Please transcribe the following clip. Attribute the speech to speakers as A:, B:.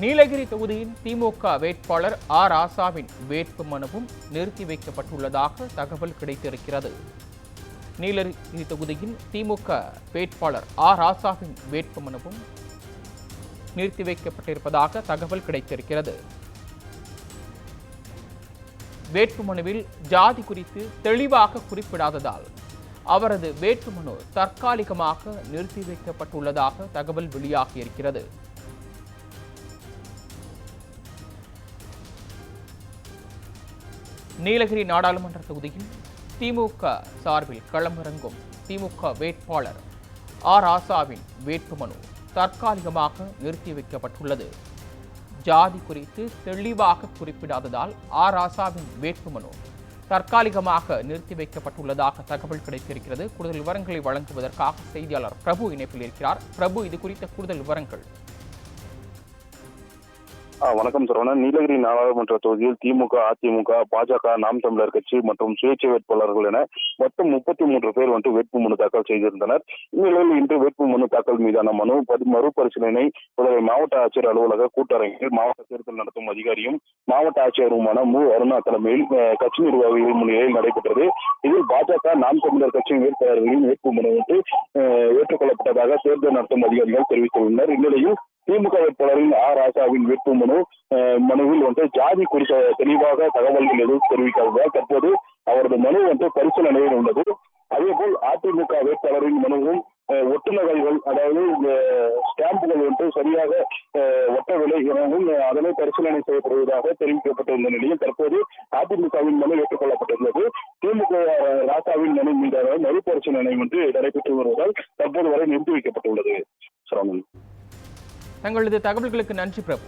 A: நீலகிரி தொகுதியின் திமுக வேட்பாளர் ஆர். ஆசாவின் வேட்பு மனுவும் நிறுத்தி வைக்கப்பட்டுள்ளதாக தகவல் கிடைத்திருக்கிறது. நீலகிரி தொகுதியின் திமுக வேட்பாளர் ஆர். ஆசாவின் வேட்பு மனுவும் நிறுத்தி வைக்கப்பட்டிருப்பதாக தகவல் கிடைத்திருக்கிறது. வேட்புமனுவில் ஜாதி குறித்து தெளிவாக குறிப்பிடாததால் அவரது வேட்புமனு தற்காலிகமாக நிறுத்தி வைக்கப்பட்டுள்ளதாக தகவல் வெளியாகியிருக்கிறது. நீலகிரி நாடாளுமன்ற தொகுதியில் திமுக சார்பில் களமிறங்கும் திமுக வேட்பாளர் ஆர். ஆசாவின் வேட்புமனு தற்காலிகமாக நிறுத்தி வைக்கப்பட்டுள்ளது. ஜாதி குறித்து தெளிவாக குறிப்பிடாததால் ஆர். ஆசாவின் வேட்புமனு தற்காலிகமாக நிறுத்தி வைக்கப்பட்டுள்ளதாக தகவல் கிடைத்திருக்கிறது. கூடுதல் விவரங்களை வழங்குவதற்காக செய்தியாளர் பிரபு இணைப்பில் இருக்கிறார். பிரபு இது குறித்த கூடுதல் விவரங்கள்
B: வணக்கம் சரவணன் நீலகிரி நாடாளுமன்ற தொகுதியில் திமுக அதிமுக பாஜக நாம் தமிழர் கட்சி மற்றும் சுயேட்சை வேட்பாளர்கள் என மொத்தம் முப்பத்தி மூன்று பேர் வந்து வேட்புமனு தாக்கல் செய்திருந்தனர். இந்நிலையில் இன்று வேட்புமனு தாக்கல் மீதான மனு மறுபரிசீலனை புதுவை மாவட்ட ஆட்சியர் அலுவலக கூட்டரங்கில் மாவட்ட தேர்தல் நடத்தும் அதிகாரியும் மாவட்ட ஆட்சியருமான மு. அருணா தலைமையில் கட்சி நிர்வாகிகள் முன்னிலையில் நடைபெற்றது. இதில் பாஜக நாம் தமிழர் கட்சி வேட்பாளர்களின் வேட்புமனு வந்து ஏற்றுக்கொள்ளப்பட்டதாக தேர்தல் நடத்தும் அதிகாரிகள் தெரிவித்துள்ளனர். இந்நிலையில் திமுக வேட்பாளரின் ஆர். ராசாவின் வேட்பு மனு மனுவில் வந்து ஜாதி குறித்த தெளிவாக தகவல்கள் எதுவும் தெரிவிக்காததால் தற்போது அவரது மனு வந்து பரிசீலனையில் உள்ளது. அதேபோல் அதிமுக வேட்பாளரின் மனுவும் ஒட்டுநகல்கள் அதாவது ஸ்டாம்புகள் வந்து சரியாக ஒட்டவில்லை எனவும் அதனை பரிசீலனை செய்யப்படுவதாக தெரிவிக்கப்பட்டிருந்த நிலையில் தற்போது அதிமுகவின் மனு ஏற்றுக்கொள்ளப்பட்டுள்ளது திமுக ராசாவின் மனு மீதான மறுபரிசீலனை வந்து நடைபெற்று வருவதால் தற்போது வரை நிறுத்தி வைக்கப்பட்டுள்ளது. சரவணன்.
A: தங்களது தகவல்களுக்கு நன்றி பிரபு.